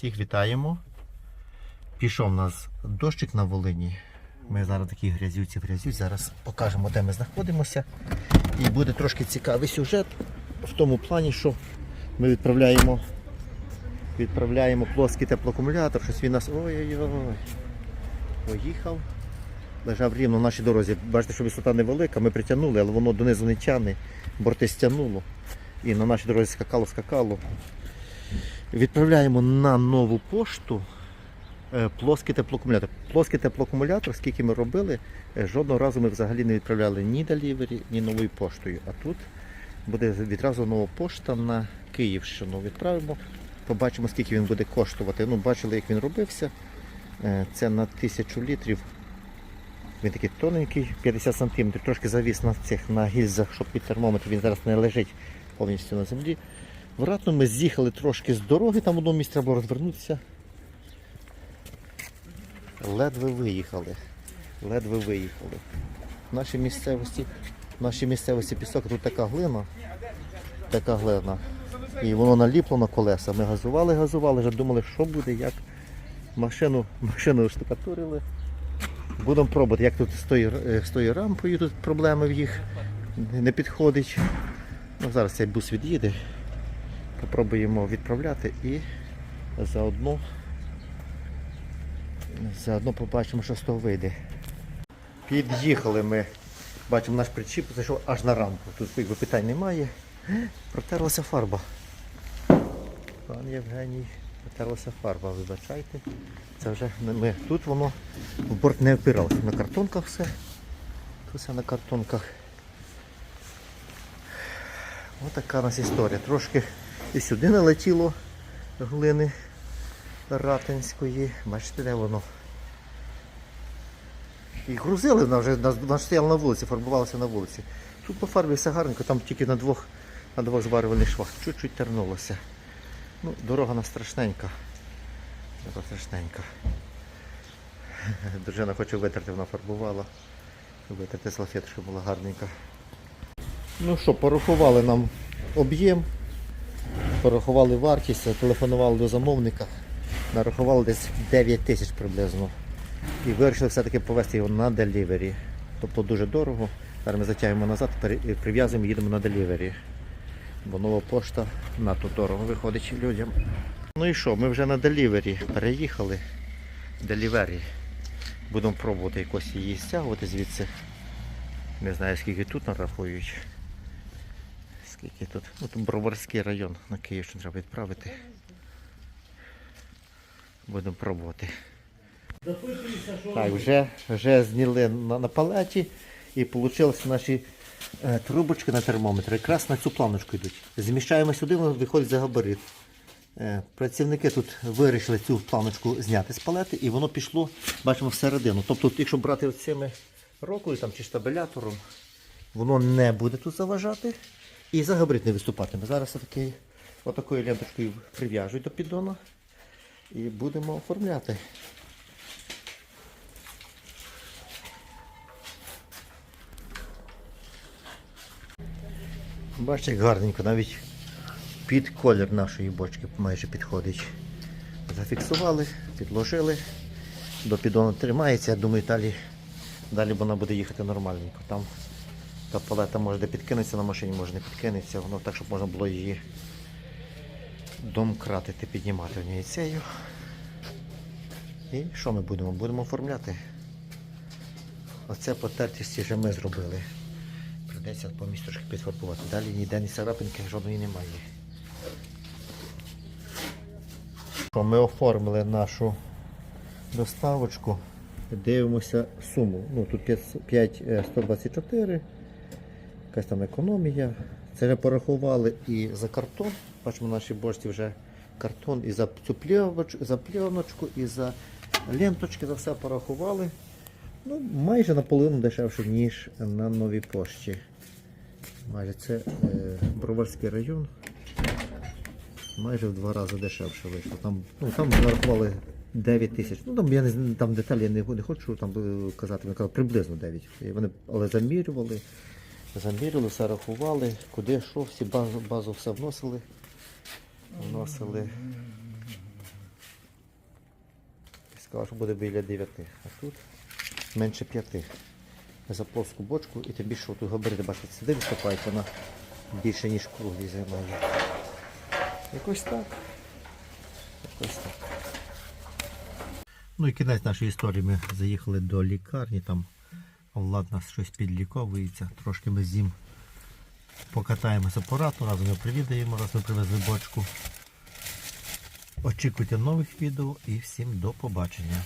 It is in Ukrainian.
Всіх вітаємо. Пішов у нас дощик на Волині. Ми зараз такі грязюці грязюці. Зараз покажемо, де ми знаходимося. І буде трошки цікавий сюжет в тому плані, що ми відправляємо, відправляємо плоский теплоакумулятор, щось він нас ой-ой-ой. Поїхав. Лежав рівно на нашій дорозі. Бачите, що висота невелика, ми притягнули, але воно донизу не тягне, борти стягнуло. І на нашій дорозі скакало, скакало. Відправляємо на нову пошту е, плоский теплоакумулятор. Плоский теплоакумулятор, скільки ми робили, е, жодного разу ми взагалі не відправляли ні делівері, ні новою поштою. А тут буде відразу нова пошта на Київщину. Відправимо, побачимо, скільки він буде коштувати. Ну, бачили, як він робився. Е, Це на 1000 літрів. Він такий тоненький, 50 см, трошки завіс на цих на гільзах, щоб під термометр він зараз не лежить повністю на землі. Вратно ми з'їхали трошки з дороги, там місці треба було розвернутися. Ледве виїхали. Ледве виїхали. В нашій місцевості, в нашій місцевості пісок, тут така глина, така глина. І воно наліпло на колеса. Ми газували, газували, вже думали, що буде, як машину, машину штукатурили. Будемо пробувати, як тут з тою, е, з тою рампою, тут проблеми в їх не підходить. Ну, зараз цей бус від'їде. Попробуємо відправляти і заодно, заодно побачимо, що з того вийде. Під'їхали ми. Бачимо, наш причіп зайшов аж на рамку. Тут якби питань немає. Протерлася фарба. Пан Євгеній, протерлася фарба, вибачайте. Це вже ми. Тут воно в борт не впиралося. На картонках все. Тут все на картонках. Ось така у нас історія. Трошки і сюди налетіло глини ратинської. Бачите, де воно. І грузили вона вже, вона стояла на вулиці, фарбувалася на вулиці. Тут по фарбі все гарненько, там тільки на двох, на двох зварювальних швах. Чуть-чуть тернулося. Ну, дорога на страшненька. Дорога страшненька. Дружина хоче витерти, вона фарбувала. Витерти салфетку, щоб була гарненька. Ну що, порахували нам об'єм, порахували вартість, телефонували до замовника, нарахували десь 9 тисяч приблизно. І вирішили все-таки повезти його на делівері. Тобто дуже дорого. Зараз ми затягуємо назад, прив'язуємо їдемо на делівері. Бо нова пошта надто дорого виходить людям. Ну і що, ми вже на делівері переїхали. Делівері. Будемо пробувати якось її стягувати звідси. Не знаю скільки тут нарахують. Скільки тут? Ну Броварський район на Київщину треба відправити. Будемо пробувати. Так, вже, вже зняли на, на палеті і вийшли наші е, трубочки на термометр. Якраз на цю планочку йдуть. Зміщаємо сюди, воно виходить за габарит. Е, працівники тут вирішили цю планочку зняти з палети і воно пішло, бачимо, всередину. Тобто, якщо брати цими рокою чи штабелятором, воно не буде тут заважати і за габарит не виступатиме. Зараз отакий, отакою ленточкою прив'яжуть до піддона і будемо оформляти. Бачите, як гарненько, навіть під колір нашої бочки майже підходить. Зафіксували, підложили, до піддону тримається, я думаю, далі, далі вона буде їхати нормальненько. Там та палета може де підкинеться на машині, може не підкинеться, воно так, щоб можна було її домкратити, піднімати однією цією. І що ми будемо? Будемо оформляти. Оце потертісті вже ми зробили. Придеться по місту трошки підфарбувати. Далі ніде ні царапинки, жодної немає. Ми оформили нашу доставочку. Дивимося суму. Ну, тут 5, 5, е, 124, якась там економія. Це вже порахували і за картон. Бачимо, в нашій бочці вже картон і за цю плівоч- за плівночку, і за ленточки, за все порахували. Ну, майже наполовину дешевше, ніж на новій пошті. Майже це е, Броварський район. Майже в два рази дешевше вийшло. Там, ну, там нарахували 9 тисяч. Ну там я не там деталі я не, не хочу там е, казати, вони приблизно 9. І вони, але замірювали, замірювали, все рахували, куди що, всі базу, базу все вносили. Вносили. сказала, що буде біля 9. А тут менше 5. За плоску бочку і тим більше тут габарити, бачите, сюди виступають, вона більше, ніж круглі займає. Якось так. Якось так. Ну і кінець нашої історії. Ми заїхали до лікарні, там Влад нас щось підліковується. Трошки ми з ним покатаємося по разом його привідаємо, раз ми привезли бочку. Очікуйте нових відео і всім до побачення.